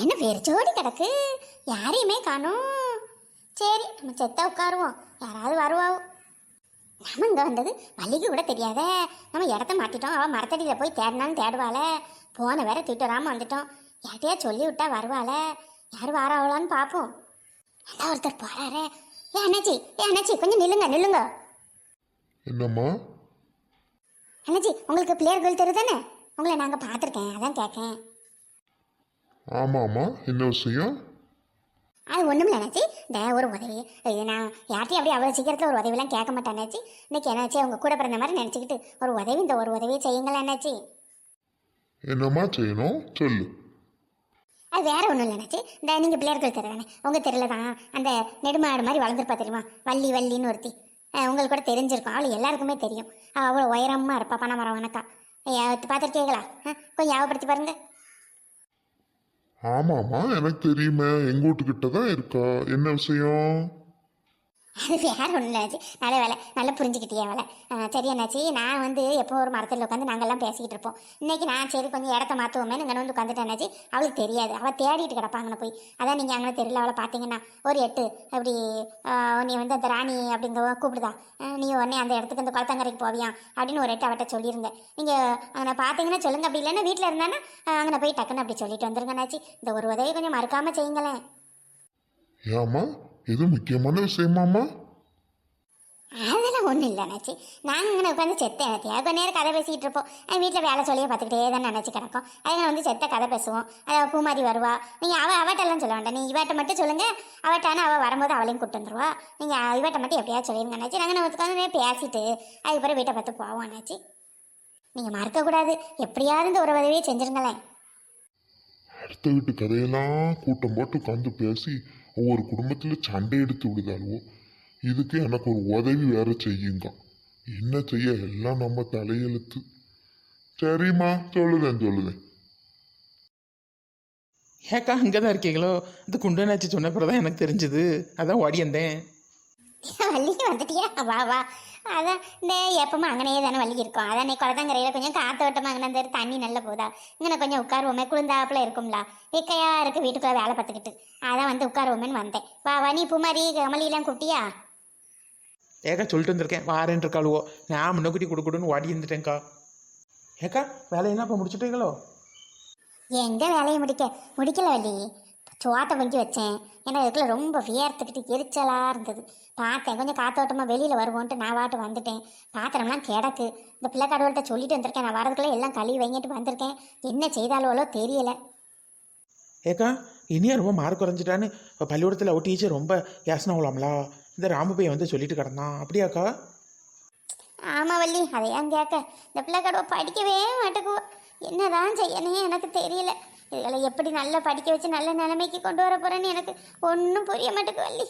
என்ன வெறிச்சோடி கிடக்கு? யாரையுமே காணோம். சரி நம்ம செத்த உட்காருவோம். யாராவது வருவாவோ நம்ம இங்கே வந்தது மல்லிகை கூட தெரியாதே. நம்ம இடத்த மாட்டிட்டோம் அவள் மரத்தடியில் போய் தேடினாலும் தேடுவாளே. போன வேற திட்டு வராமல் வந்துட்டோம். யார்கிட்டயா சொல்லி விட்டா வருவாளே? யார் வாராவளான்னு பார்ப்போம் நல்லா ஒருத்தர் போறாரே? ஏ அண்ணாச்சி ஏ அண்ணாச்சி கொஞ்சம் நில்லுங்க நில்லுங்க. என்னம்மா? அண்ணாச்சி உங்களுக்கு பிள்ளையர் கோயில் தெரு தானே உங்களை நாங்கள் பார்த்துருக்கேன். அதான் கேட்கேன் ஆமாம்மா. என்ன விஷயம்? அது ஒன்றும் இல்லை அண்ணாச்சி. இந்த ஒரு உதவி இது நான் யார்ட்டையும் அப்படி அவ்வளோ சீக்கிரத்தில் ஒரு உதவிலாம் கேட்க மாட்டேன் அண்ணாச்சி. இன்னைக்கு என்னாச்சு? உங்க கூட பிறந்த மாதிரி நினச்சிக்கிட்டு ஒரு உதவி இந்த ஒரு உதவியை செய்யுங்களேன் அண்ணாச்சி. என்னம்மா செய்யணும்? சொல்லு. அது வேற ஒன்றும் இல்லை அண்ணாச்சி. இந்த நீங்கள் பிள்ளையார்கள் தெரு தானே உங்கள் தெருவில் தான் அந்த நெடுமாடு மாதிரி வளர்ந்துருப்பா தெரியுமா? வள்ளி வள்ளின்னு ஒருத்தி. உங்களுக்கு கூட தெரிஞ்சிருக்கும். அவள் எல்லாருக்குமே தெரியும். அவள் உயரமாக இருப்பா பணமரம் வணக்கா பார்த்துருக்கீங்களா? கொஞ்சம் ஞாபகப்படுத்தி பாருங்க. ஆமாம்மா எனக்கு தெரியுமே. எங்க வீட்டுக்கிட்ட தான் இருக்கா? என்ன விஷயம்? அது வேற ஒன்றும் நல்ல வேலை. நல்லா புரிஞ்சுக்கிட்டியே வேலை சரி என்னாச்சு நான் வந்து எப்போ ஒரு மரத்தில் உட்காந்து நாங்கள்லாம் பேசிக்கிட்டு இருப்போம். இன்னைக்கு நான் சரி கொஞ்சம் இடத்த மாற்றுவோமே இங்கே வந்து உட்காந்துட்டேன்னாச்சு அவளுக்கு தெரியாது. அவள் தேடிட்டு கிடப்பாங்கன்னு போய். அதான் நீங்கள் அங்கே தெரியல அவளை பார்த்தீங்கன்னா ஒரு எட்டு அப்படி நீ வந்து அந்த ராணி அப்படிங்க கூப்பிடுதா? நீ உடனே அந்த இடத்துக்கு அந்த குளத்தங்கரைக்கு போவியா? அப்படின்னு ஒரு எட்டு அவட்ட சொல்லியிருந்தேன். நீங்கள் அங்கே பார்த்தீங்கன்னா சொல்லுங்க அப்படி இல்லைன்னா வீட்டில் இருந்தானா அங்கே போய் டக்குன்னு அப்படி சொல்லிட்டு வந்துருங்கண்ணாச்சு இந்த ஒரு உதவி கொஞ்சம் மறக்காமல் செய்யுங்களேன். ஏமா இது முக்கியமான விஷயமாம்மா அதெல்லாம் ஒன்றும் இல்லை அண்ணாச்சி. நாங்கள் இங்கே உட்காந்து செத்த எனத்தையா கொஞ்ச நேரம் கதை பேசிக்கிட்டு இருப்போம். வீட்டில் வேலை சொல்லியே பார்த்துக்கிட்டே தான் நினச்சி கிடக்கும். அதனால வந்து செத்த கதை பேசுவோம். அதாவது பூமாரி வருவா. நீங்கள் அவ அவட்டெல்லாம் சொல்ல வேண்டாம். நீ இவட்ட மட்டும் சொல்லுங்கள் அவட்டான அவள் வரும்போது அவளையும் கூட்டு வந்துருவா. நீங்கள் இவட்ட மட்டும் எப்படியாவது சொல்லிடுங்க அண்ணாச்சி. நாங்கள் நம்ம உட்காந்து பேசிட்டு அதுக்கப்புறம் வீட்டை பார்த்து போவோம் அண்ணாச்சி. நீங்கள் மறக்கக்கூடாது எப்படியாவது இந்த ஒரு உதவியை செஞ்சிருங்களேன். அடுத்த வீட்டு கதையெல்லாம் கூட்டம் போட்டு உட்காந்து பேசி ஒவ்வொரு குடும்பத்தில் சண்டை எடுத்து விடுதாளுவோ இதுக்கு எனக்கு ஒரு உதவி வேற செய்யுங்க. என்ன செய்ய? எல்லாம் நம்ம தலையெழுத்து. சரிம்மா சொல்லுதேன் சொல்லுதேன். ஏக்கா அங்கே தான் இருக்கீங்களோ? இந்த குண்டனாச்சி சொன்ன பிறகு தான் எனக்கு தெரிஞ்சுது. அதான் ஓடியந்தேன். வள்ளி வந்துட்டியா? வா வா. அதான் இந்த எப்பவுமே அங்கனே தானே வள்ளி இருக்கும். அதான் நீ குளத்தங்கரையில் கொஞ்சம் காத்தோட்டமாக அங்கே அந்த தண்ணி நல்லா போதா? இங்கே கொஞ்சம் உட்காருவோமே குளிர்ந்தாப்புல இருக்கும்ல. வெக்கையா இருக்கு வீட்டுக்குள்ள வேலை பார்த்துக்கிட்டு. அதான் வந்து உட்காருவோமேன்னு வந்தேன். வா வா நீ பூமாரி கமலிலாம் கூப்பிட்டியா? ஏக்கா சொல்லிட்டு வந்திருக்கேன். வாரேன் இருக்காளுவோ. நான் முன்னக்குட்டி கொடுக்கணும்னு ஓடி இருந்துட்டேன்க்கா. ஏக்கா வேலையெல்லாம் இப்போ முடிச்சுட்டீங்களோ? எங்க வேலையை முடிக்க? முடிக்கல வள்ளி. சோத்தை பொங்கி வச்சேன். ஏன்னா இதுக்குள்ள ரொம்ப வியர்த்துக்கிட்டு எரிச்சலாக இருந்தது. பார்த்தேன். கொஞ்சம் காத்தோட்டமாக வெளியில் வருவோன்ட்டு நான் வாட்டு வந்துட்டேன். பாத்திரம்லாம் கிடக்கு. இந்த பிள்ளை கடவுள்கிட்ட சொல்லிட்டு வந்திருக்கேன். நான் வரதுக்குள்ளே எல்லாம் கழுவி வைங்கிட்டு வந்திருக்கேன். என்ன செய்தாலோ தெரியல. ஏக்கா இனியா ரொம்ப மார்க் குறைஞ்சிட்டான்னு பள்ளிக்கூடத்தில் ஒரு டீச்சர் ரொம்ப யாசனை விழாமலா இந்த ராமு பையன் வந்து சொல்லிட்டு கிடந்தான். அப்படியாக்கா? ஆமாம் வள்ளி அதை ஏன் கேட்க இந்த பிள்ளை கடவை படிக்கவே மாட்டேக்குவோ என்னதான் செய்யணும் எனக்கு தெரியல. இதுகளை எப்படி நல்லா படிக்க வச்சு நல்ல நிலைமைக்கு கொண்டு வர போறேன்னு எனக்கு ஒன்றும் புரிய மாட்டேக்கு வள்ளி.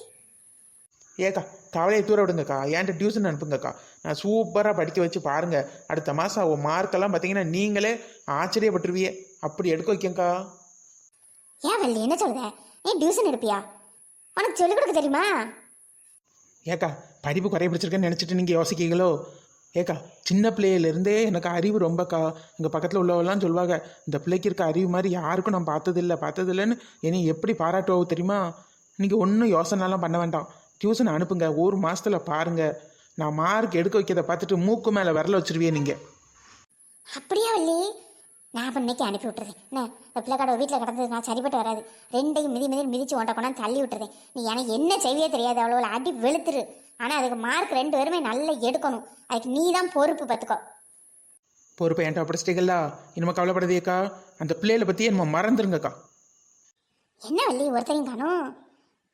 ஏக்கா கவலையை தூர விடுங்கக்கா. ஏன்ட்ட டியூஷன் அனுப்புங்கக்கா. நான் சூப்பராக படிக்க வச்சு பாருங்க. அடுத்த மாதம் அவள் மார்க்கெல்லாம் பார்த்தீங்கன்னா நீங்களே ஆச்சரியப்பட்டுருவியே அப்படி எடுக்க வைக்கங்கக்கா ஏன் வள்ளி என்ன சொல்லுத நீ டியூஷன் எடுப்பியா? உனக்கு சொல்லிக் கொடுக்க தெரியுமா? ஏக்கா படிப்பு குறைய பிடிச்சிருக்கேன்னு நினச்சிட்டு நீங்கள் யோசிக்கீங்களோ ஏக்கா சின்ன பிள்ளையிலேருந்தே எனக்கு அறிவு ரொம்பக்கா எங்கள் பக்கத்தில் உள்ளவெல்லாம் சொல்லுவாங்க இந்த பிள்ளைக்கு இருக்க அறிவு மாதிரி யாருக்கும் நான் பார்த்ததில்ல பார்த்ததில்லன்னு என்னை எப்படி பாராட்டுவோ தெரியுமா? நீங்கள் ஒன்றும் யோசனைலாம் பண்ண வேண்டாம். டியூஷன் அனுப்புங்க ஒரு மாதத்தில் பாருங்கள் நான் மார்க் எடுக்க வைக்கிறத பார்த்துட்டு மூக்கு மேலே விரல வச்சிருவியே நீங்கள் அப்படியா வள்ளி? நான் இன்னைக்கு அனுப்பி விட்டுறேன். என்ன பிள்ளை கடை வீட்டில் கிடந்தது நான் சரிப்பட்டு வராது. ரெண்டையும் மிதி மிதி மிதிச்சு ஒன்றை கொண்டாந்து தள்ளி விட்டுறேன். நீ எனக்கு என்ன செய்யவே தெரியாது அவ்வளோ அடி வெளுத்துரு. ஆனால் அதுக்கு மார்க் ரெண்டு பேருமே நல்லா எடுக்கணும். அதுக்கு நீ தான் பொறுப்பு பார்த்துக்கோ. பொறுப்பை என்கிட்ட படிச்சிட்டீங்களா இனிமே கவலைப்படாதீக்கா அந்த பிள்ளைகளை பற்றி நம்ம மறந்துருங்கக்கா. என்ன வள்ளி ஒருத்தரையும் காணும்?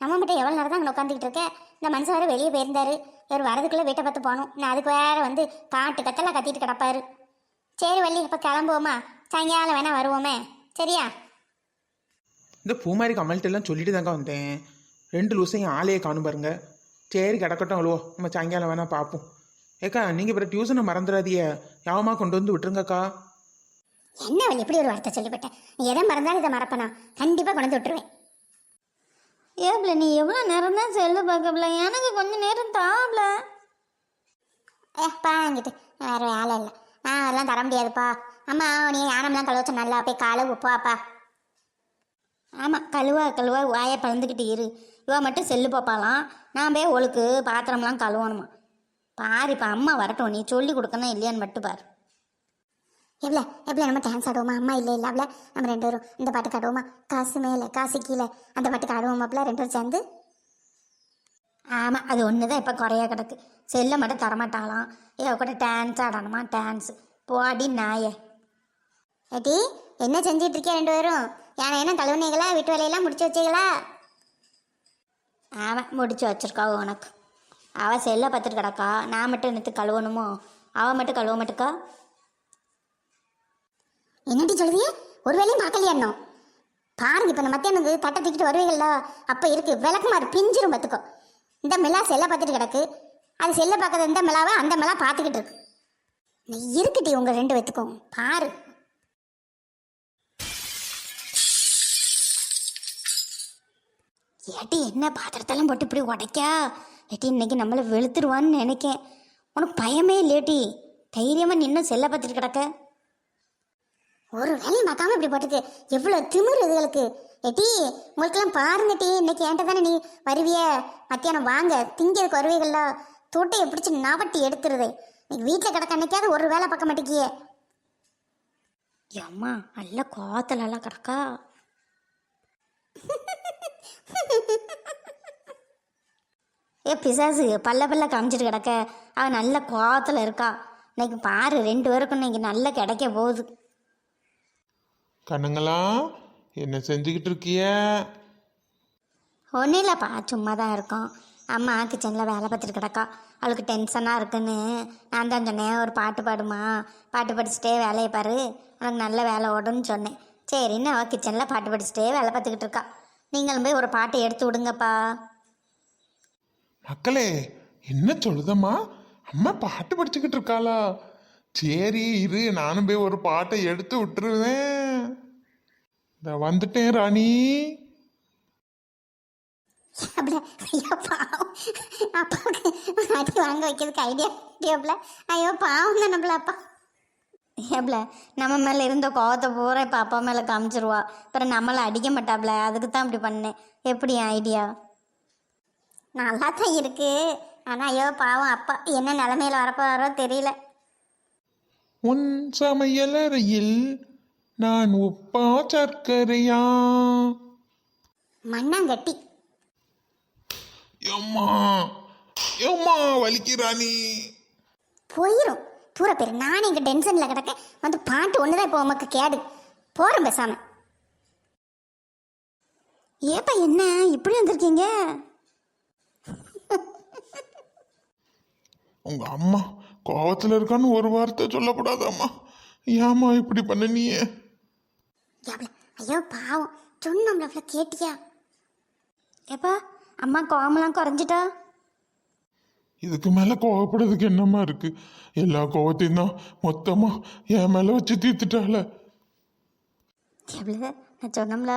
நம்ம மட்டும் எவ்வளோ நேரம் தான் அங்கே உட்காந்துக்கிட்டு இருக்க? இந்த மனுஷன் வேறு வெளியே போயிருந்தாரு. இவர் வரதுக்குள்ளே வீட்டை பார்த்து போகணும் நான் அதுக்கு வேற வந்து காட்டு கத்தெல்லாம் கத்திட்டு கிடப்பாரு. சரி வள்ளி இப்போ கிளம்புவோமா? சாயங்காலம் வேணா வருவோமே. சரியா? இந்த பூமாரி கமல்கிட்ட எல்லாம் சொல்லிட்டு தாங்க வந்தேன். ரெண்டு லூசையும் ஆளையே காணும் பாருங்க. சரி கிடக்கட்டும் அவ்வளோ நம்ம சாயங்காலம் வேணா பார்ப்போம் ஏக்கா நீங்கள் இப்போ டியூஷனை மறந்துடாதீய யாவமா கொண்டு வந்து விட்டுருங்கக்கா. என்ன வள்ளி இப்படி ஒரு வார்த்தை சொல்லிவிட்டேன் நீ எதை மறந்தாலும் இதை மறப்பனா? கண்டிப்பாக கொண்டு வந்து விட்டுருவேன். ஏப்ல நீ எவ்வளோ நேரம் தான் செல்லு பார்க்கல எனக்கு கொஞ்சம் நேரம் தாப்ல ஏ பாங்கிட்டு வேறு வேலை இல்லை. நான் அதெல்லாம் தர முடியாதுப்பா. அம்மா நீ யானம்லாம் கழுவச்ச நல்லா போய் காலை உப்பாப்பா ஆமாம் கழுவா கழுவா வாயை பழந்துக்கிட்டு இரு. இவ மட்டும் செல்லு பார்ப்பாலாம் நான் போய் ஒழுக்கு பாத்திரம்லாம் கழுவணுமா? பாரு இப்போ அம்மா வரட்டும். நீ சொல்லி கொடுக்கணும் இல்லையான்னு மட்டும் பாரு. எவ்வளோ எவ்வளோ நம்ம டான்ஸ் ஆடுவோமா? அம்மா இல்லை இல்லை அவ்வளோ. நம்ம ரெண்டு பேரும் இந்த பாட்டுக்கு ஆடுவோமா காசு மேலே காசு கீழே. அந்த பாட்டுக்கு ஆடுவோமாப்ல ரெண்டு பேரும் சேர்ந்து. ஆமாம் அது ஒன்று தான் இப்போ குறையா கிடக்கு. செல்லை மட்டும் தரமாட்டாளாம். ஏ கூட டான்ஸ் ஆடணுமா? டான்ஸ் போடி நாயே. ஏட்டி என்ன செஞ்சிட்ருக்கியா ரெண்டு பேரும்? யானை என்ன கழுவுனீங்களா வீட்டு வேலையெல்லாம் முடிச்சு வச்சீங்களா? ஆமாம் முடிச்சு வச்சிருக்கா உனக்கு. அவள் செல்லை பார்த்துட்டு கிடக்கா. நான் மட்டும் என்னத்து கழுவணுமோ? அவள் மட்டும் கழுவ மாட்டுக்கா? என்னடி சொல்லுவியே ஒரு வேலையும் பார்க்கலையா இன்னும்? பாருங்க இப்போ நம்ம மத்தியானம் தட்டை தூக்கிட்டு வருவீங்களா அப்போ இருக்கு. விளக்குமாறு பிஞ்சிரும் பார்த்துக்கோ. இந்த மிளா செல்லை பார்த்துட்டு கிடக்கு. அது செல்லை பார்க்கறது இந்த மிளாவை அந்த மிளா பார்த்துக்கிட்டு இருக்கு. இருக்குட்டி உங்கள் ரெண்டு பேத்துக்கும். பாரு. ஏட்டி என்ன பாத்திரத்தெல்லாம் போட்டு இப்படி உடைக்கா? ஏட்டி இன்னைக்கு நம்மளை வெளுத்துருவான்னு நினைக்கேன். உனக்கு பயமே இல்லையேட்டி தைரியமாக நின்று செல்லை பார்த்துட்டு கிடக்க. ஒரு வேலையும் பார்க்காம இப்படி போட்டுக்கு எவ்வளோ திமிர் இதுகளுக்கு ஏட்டி உங்களுக்கெல்லாம் பாருங்க டி. இன்னைக்கு என்கிட்ட தானே நீ வருவிய? மத்தியானம் வாங்க. திங்கிறதுக்கு வருவீங்கள தோட்டையை பிடிச்சி நாவட்டி எடுத்துருது. இன்னைக்கு வீட்டில் கிடக்க அன்னைக்காவது ஒரு வேலை பார்க்க மாட்டேங்கியே அம்மா நல்ல கோத்தலெல்லாம் கிடக்கா? ஏ பிசாசு பல்ல பல்ல காமிச்சிட்டு கிடக்க. அவ நல்ல கோத்தில் இருக்கா. இன்னைக்கு பாரு ரெண்டு பேருக்கும் இன்னைக்கு நல்ல கிடைக்க போகுது. கண்ணுங்களா என்ன செஞ்சுக்கிட்டு இருக்கிய? ஒன்றும் இல்லைப்பா சும்மா தான் இருக்கோம். அம்மா கிச்சனில் வேலை பார்த்துட்டு கிடக்கா. அவளுக்கு டென்ஷனாக இருக்குன்னு நான் தான் சொன்னேன் ஒரு பாட்டு பாடுமா? பாட்டு படிச்சுட்டே வேலையை பாரு. உனக்கு நல்ல வேலை ஓடுன்னு சொன்னேன். சரின்னு அவள் கிச்சனில் பாட்டு படிச்சுட்டே வேலை பார்த்துக்கிட்டு இருக்கா. நீங்களும் போய் ஒரு பாட்டை எடுத்து விடுங்கப்பா. மக்களே என்ன சொல்லுதம்மா? அம்மா பாட்டு படிச்சுக்கிட்டு இருக்காளா? சரி இரு நானும் போய் ஒரு பாட்டை எடுத்து விட்டுருவேன். இந்த வந்துட்டேன் ராணி. ஐயோ பாவம். அப்பாவுக்கு அடி வாங்க வைக்கிறதுக்கு ஐடியா ஐயோ பாவம் தான் நம்மள அப்பா. ஏப்ல நம்ம மேலே இருந்த கோவத்தை பூரா இப்போ அப்பா மேலே காமிச்சிருவா. அப்புறம் நம்மளை அடிக்க மாட்டாப்ல அதுக்கு தான் இப்படி பண்ணேன் எப்படி ஐடியா நல்லா தான் இருக்கு. ஆனால் ஐயோ பாவம் அப்பா என்ன நிலமையில வரப்போறாரோ தெரியல. உன் சமையலறையில் நான் உப்பா சர்க்கரையா? மண்ணாங்கட்டி. எம்மா எம்மா வலிக்கிறானி போயிடும் தூர பேர். நானே இங்கே டென்ஷனில் கிடக்க வந்து பாட்டு ஒன்று தான் இப்போ உமக்கு கேடு. போகிறோம் பேசாம. ஏப்பா என்ன? இப்படி வந்திருக்கீங்க? உங்க அம்மா கோவத்துல இருக்கான்னு ஒரு வார்த்தை சொல்லக்கூடாதம்மா ஏம்மா இப்படி பண்ண நீயே? ஐயோ பாவம். சொன்னோம்ல கேட்டியா? ஏப்பா அம்மா கோவமெல்லாம் குறைஞ்சிட்டா? இதுக்கு மேல கோவப்படுறதுக்கு என்னம்மா இருக்கு? எல்லா கோவத்தையும் தான் மொத்தமா என் மேல வச்சு தீர்த்துட்டால எவ்வளோ நான் சொன்னோம்ல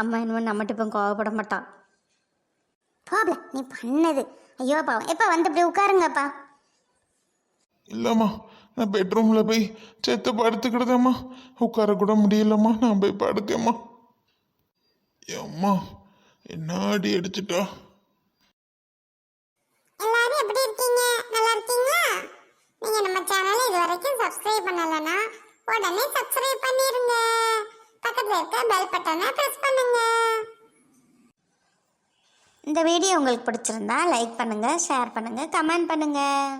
அம்மா இனிமேல் நம்மகிட்ட இப்போ கோவப்பட மாட்டா. போகல நீ பண்ணது. ஐயோ பாவம் எப்போ வந்து இப்படி உட்காருங்கப்பா. இல்லம்மா நான் பெட்ரூம்ல போய் செத்து படுத்துக்கிடுதேம்மா. உட்கார கூட முடியலம்மா நான் போய் படுக்கேம்மா ஏம்மா என்ன அடி அடிச்சிட்டா? எப்படி இருக்கீங்க? நல்லா இருக்கீங்களா? நீங்க நம்ம சேனலை இது வரைக்கும் சப்ஸ்கிரைப் பண்ணலனா உடனே சப்ஸ்கிரைப் பண்ணிருங்க. பக்கத்துல இருக்க பெல் பட்டனை பிரஸ் பண்ணுங்க. இந்த வீடியோ உங்களுக்கு பிடிச்சிருந்தா லைக் பண்ணுங்கள் ஷேர் பண்ணுங்கள் கமெண்ட் பண்ணுங்கள்